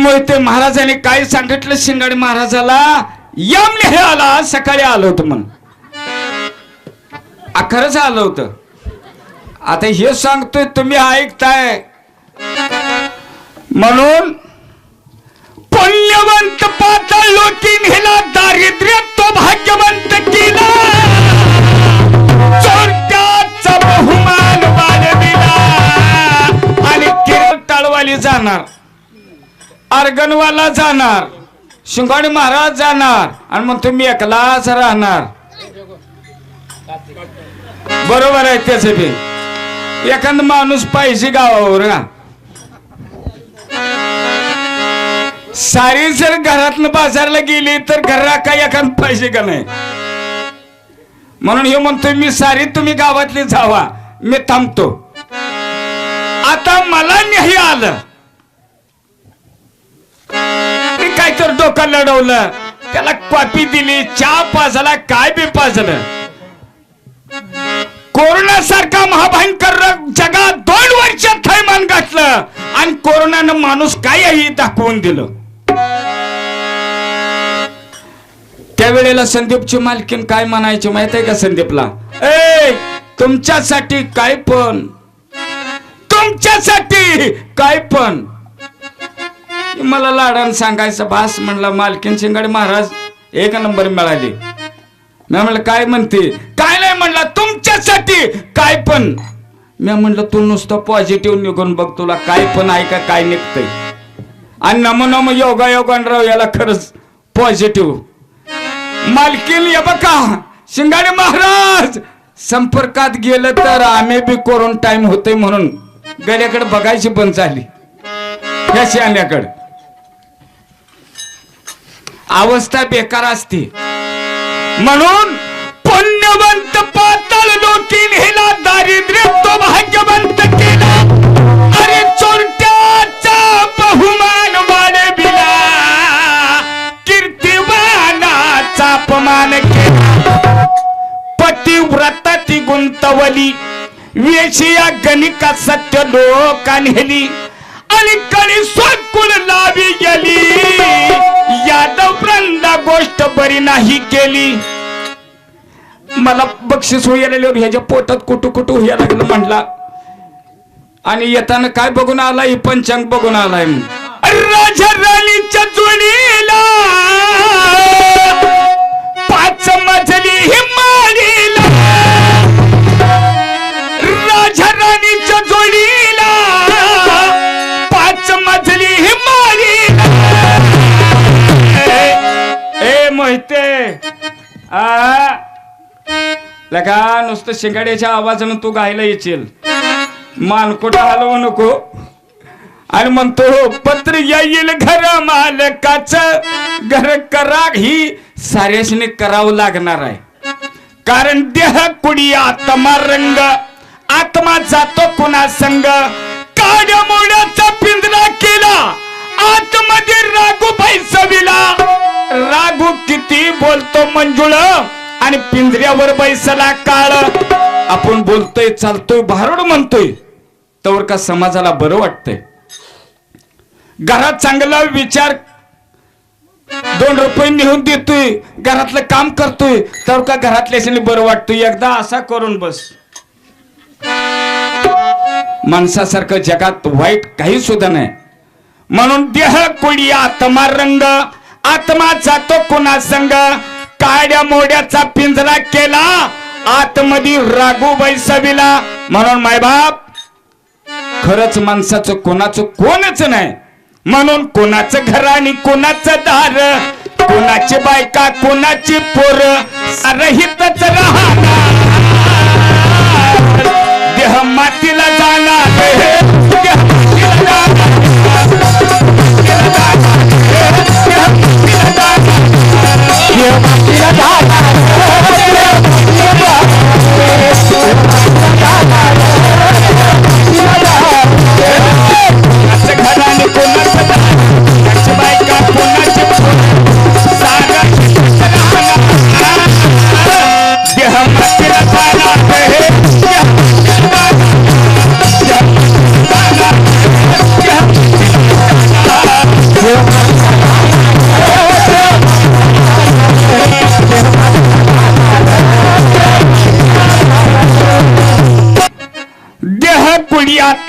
मोहिते महाराजांनी काय सांगितलं शिंगाडे महाराजाला यम हे आला सकाळी आलो होतं म्हणून. खरंच आलं होत. आता हे सांगतोय तुम्ही ऐकताय. म्हणून पुण्यवंत पाताळ लोकी नेला दारिद्र्य तो भाग्यवंत केला. चोरट्याचा बहुमान वाढविला आणि किरण ताळवाली जाणार. अर्गनवाला जाणार शिंगवाडी महाराज जाणार आणि मग तुम्ही एकलाच राहणार. बरोबर आहे त्याचे बी एखाद माणूस पाहिजे गावावर ना. सारी जर घरातनं बाजारला गेली तर घरा काय एखाद पाहिजे का नाही? म्हणून हे म्हणतोय मी सारी तुम्ही गावातली जावा. मी थांबतो. आता मला नाही आलं. काय तर डोकं लढवलं त्याला कॉपी दिली चहा पाजला काय बी पाजलं. कोरोना सारखा महाभयंकर जगात दोन वर्ष थैमान घातलं आणि कोरोनानं माणूस कायही दाखवून दिलं. त्यावेळेला संदीपची मालकीन काय म्हणायची माहीत आहे का संदीपला? ए तुमच्यासाठी काय पण. तुमच्यासाठी काय पण. मला लाडान सांगायचं भास म्हणला मालकीन शिंगाडे महाराज एक नंबर मिळाली. मी म्हणलं काय म्हणते? काय नाही म्हणला तुमच्यासाठी काय पण. मी म्हणलं तू नुसतं पॉझिटिव्ह निघून बघ तुला काय पण आहे का काय निघतंय. आणि नम नम योगा योगानराव याला खरंच पॉझिटिव्ह मालकीन ये बघा शिंगाडे महाराज संपर्कात गेलं तर आम्ही बी कोरोना टाइम होतोय म्हणून. गड्याकडे बघायची बंद झाली. या आल्याकडे अवस्था बेकार असते. म्हणून पुण्यवंत पातळ लोकीन हिला दारिद्र्य तो भाग्यवंत केला. अरे चोरट्याचा बहुमान वाढविला. कीर्तिवानाचा अपमान केला. पतिव्रता ती गुंतवली वेशिया गणिका सत्य लोकांनी आणि कणी स्वकुल लावी गेली. यादव प्रंदा गोष्ट बरी नाही केली. मला बक्षीस व्हायला ह्याच्या पोटात कुटू कुटू व्हायला लागलं म्हणला. आणि येताना काय बघून आलाय पंचांग बघून आलाय राजा राणीच्या जोडीला पाच मजली हिमालीला लगा नुसतं शिंगाड्याच्या आवाजानं तू गायला येशील. मानकोटा हलवू नको. आणि म्हणतो पत्र येईल घर मालकाच. घर करा ही साऱ्याशीने करावं लागणार आहे. कारण देह कुडी आत्मा रंग आत्मा जातो कुणा संग. काड्या मोड्याचा पिंजरा केला आतमध्ये रागू बैसविला रागू किती बोलतो मंजुळ. आणि पिंजऱ्यावर बैसला काळ. आपण बोलतोय चालतोय भारूड म्हणतोय. तर का समाजाला बरं वाटतंय? घरात चांगला विचार दोन रुपये नेऊन देतोय घरातलं काम करतोय तर का घरातल्या बरं वाटतोय? एकदा असा करून बस. माणसासारखं जगात वाईट काही सुद्धा नाही. म्हणून देह कोळी आत्मा रंग आत्मा जातो कोणा संग काड्या मोड्याचा पिंजरा केला. आतमध्ये रागूबाई सविला. म्हणून मायबाप खरंच माणसाचं कोणाचं कोणच नाही. म्हणून कोणाचं घर आणि कोणाचं दार कोणाची बायका कोणाची पोर रहितच राहणार. देह मातीला जाणार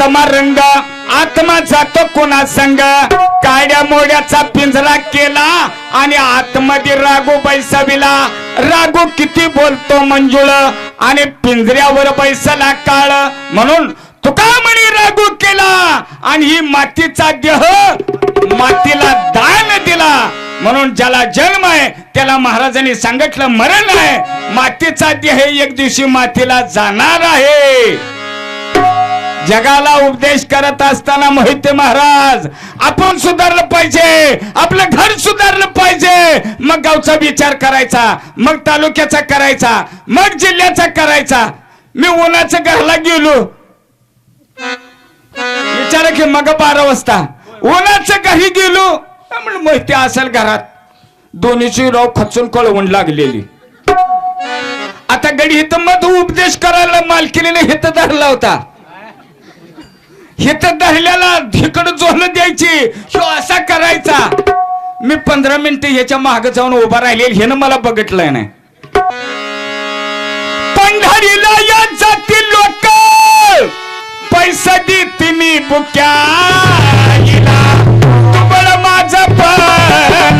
आत्मा रंग आत्मा जातो कोणा संग. काड्या मोड्याचा पिंजरा केला आणि आतमध्ये रागू बैसाविला. रागू किती बोलतो मंजुळ आणि पिंजऱ्यावर बैसला काळ. म्हणून तुका म्हणे रागू केला आणि ही मातीचा देह मातीला दान दिला. म्हणून ज्याला जन्म आहे त्याला महाराजांनी सांगितलं मरण आहे. मातीचा देह एक दिवशी मातीला जाणार आहे. जगाला उपदेश करत असताना मोहिते महाराज आपण सुधारलं पाहिजे आपलं घर सुधारलं पाहिजे. मग गावचा विचार करायचा मग तालुक्याचा करायचा मग जिल्ह्याचा करायचा. मी उन्हाच्या घराला गेलो. विचार की मग बारा वाजता. उन्हाच्या घरी गेलो. म्हणून माहिती असेल घरात. दोन्हीची राव खचून कळवून लागलेली. आता गडी इथं मध उपदेश करायला मालकीने हित धरला होता. हित धरल्याला हिकडं जोहलं द्यायची. ह्यो असा करायचा. मी पंधरा मिनिटं ह्याच्या माग जाऊन उभा राहिले ह्यानं मला बघितलंय नाही. पंढरीला या जातील लोक. पैसा देते मी बुक्या तुबळ माझा पण.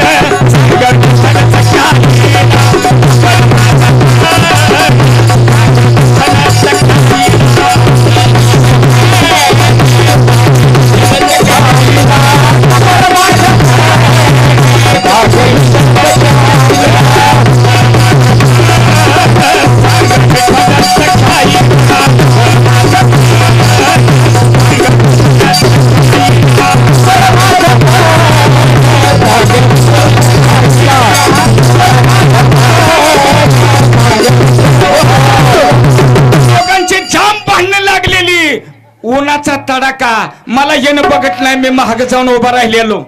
मला येणं बघत नाही मी महाग जाऊन उभा राहिलेलो.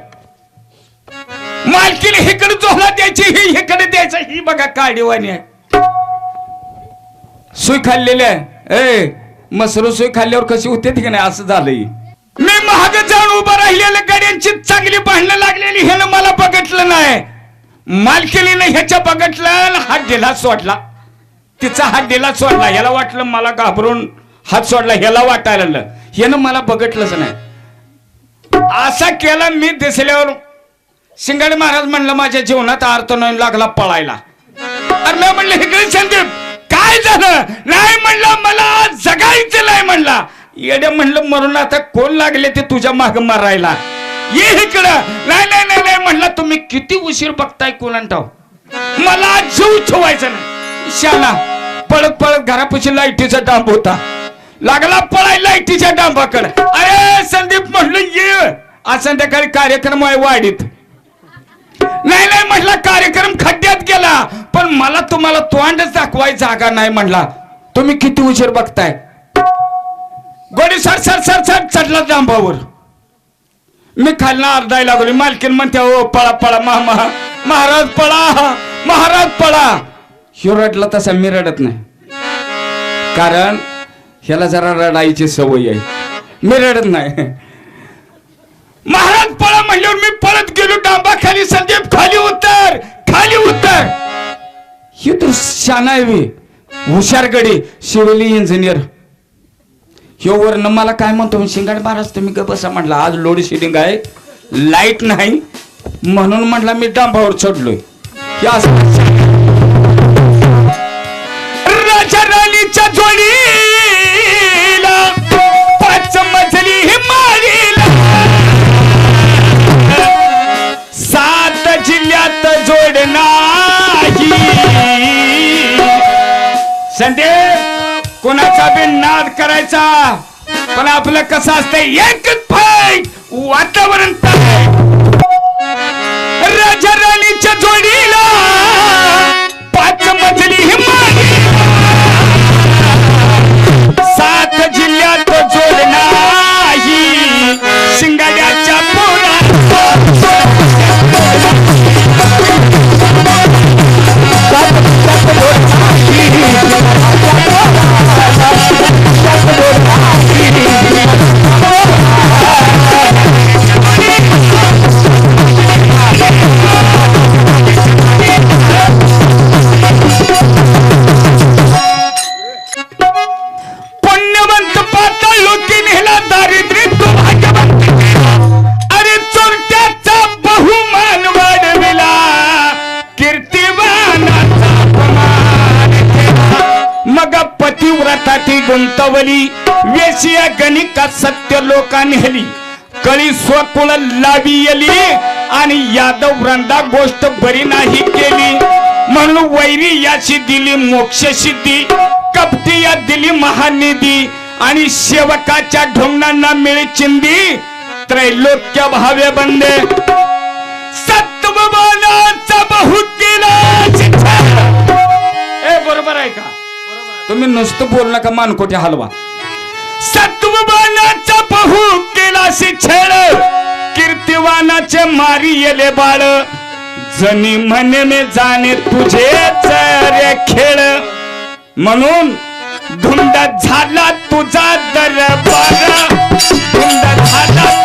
मालकीने हिकडे जोहला द्यायची ही हिकडे द्यायचं ही बघा काडीवाणी आहे. सुई खाल्लेली आहे. ए मसरू सुई खाल्ल्यावर कशी होते की नाही असं झालंय. मी महाग जाऊन उभा राहिलेल्या गाड्यांची चांगली भांडणं लागलेली हे मला बघितलं नाही. मालकीने ह्याच्या बघितलं हात दिला सोडला. तिचा हात दिला सोडला ह्याला वाटलं मला घाबरून हात सोडला ह्याला वाटायला ह्यानं मला बघटलंच नाही. असा केला मी दिसल्यावर शिंगाडे महाराज म्हणलं माझ्या जीवनात अर्थ नाही लागला पळायला. अरे मी म्हणलं हे संदीप काय झालं? नाही म्हणलं मला आज जगायचं नाही म्हणला. येड्या म्हणलं मरून आता कोण लागले ते तुझ्या माग मारायला? ये इकडं. नाही नाही नाही नाही म्हणला तुम्ही किती उशीर बघताय कोण ठाव मला जीव ठेवायचा नाही. शाला पळत पळत घरापाशी लाईटीचा डांब होता. लागला पळाय लाईटीच्या डांबाकडे. अरे संदीप म्हटलं ये. आज संध्याकाळी कार्यक्रम आहे वाडीत. नाही नाही म्हटला कार्यक्रम खड्ड्यात गेला. पण मला तुम्हाला तोंडच दाखवाय जागा नाही म्हणला. तुम्ही किती उशीर बघताय? गोडी सर सर सर सर चढला जांबावर मी खालना अर्धाय लागली. मालकीन म्हणते ओ पळा पळा महा. महाराज पळा. महाराज पळा. ह्यो रडला तसा मी रडत नाही. कारण ह्याला जरा रडायची सवय आहे. मी रडत नाही. महाराज पळा म्हणल्यावर मी पळत गेलो डांबा खाली संदीप खाली उतर खाली उतर. ही तर शाना आहे शिवली इंजिनियर ह्यो वरनं मला काय म्हणतो शिंगाड महाराज तुम्ही ग म्हटला म्हटलं. आज लोड शेडिंग आहे. लाइट नाही. म्हणून म्हटलं मी डांबावर चढलोय. असं राजा राणीच्या जोडी! मछली सात जिल्ह्यात जोड नाही कोणाचा बी नाद करायचा? पण आपलं कसं असतंय? एकच फाईट वातावरण गुंतवली. वेशिया गणिका सत्य लोकांनी नेहली कळी स्वकुळ लावी येली. आणि यादव रंदा गोष्ट बरी नाही केली. म्हणून वैरी याची दिली मोक्ष सिद्धी कपटी या दिली महानिधी. आणि सेवकाच्या ढोंगणांना मिळे चिंदी. त्रैलोक्य भावे बंदे. सत्वमानाचा बहुत तुम्ही नुसतं बोल नका मानकोटे हलवा? सत्वमानाचा पाहू केला छेड कीर्तिवानाचे मारी येले बाळ. जनी म्हणे जाणे तुझे खेळ. म्हणून धुंड झाला तुझा दरबार. धुंड झाला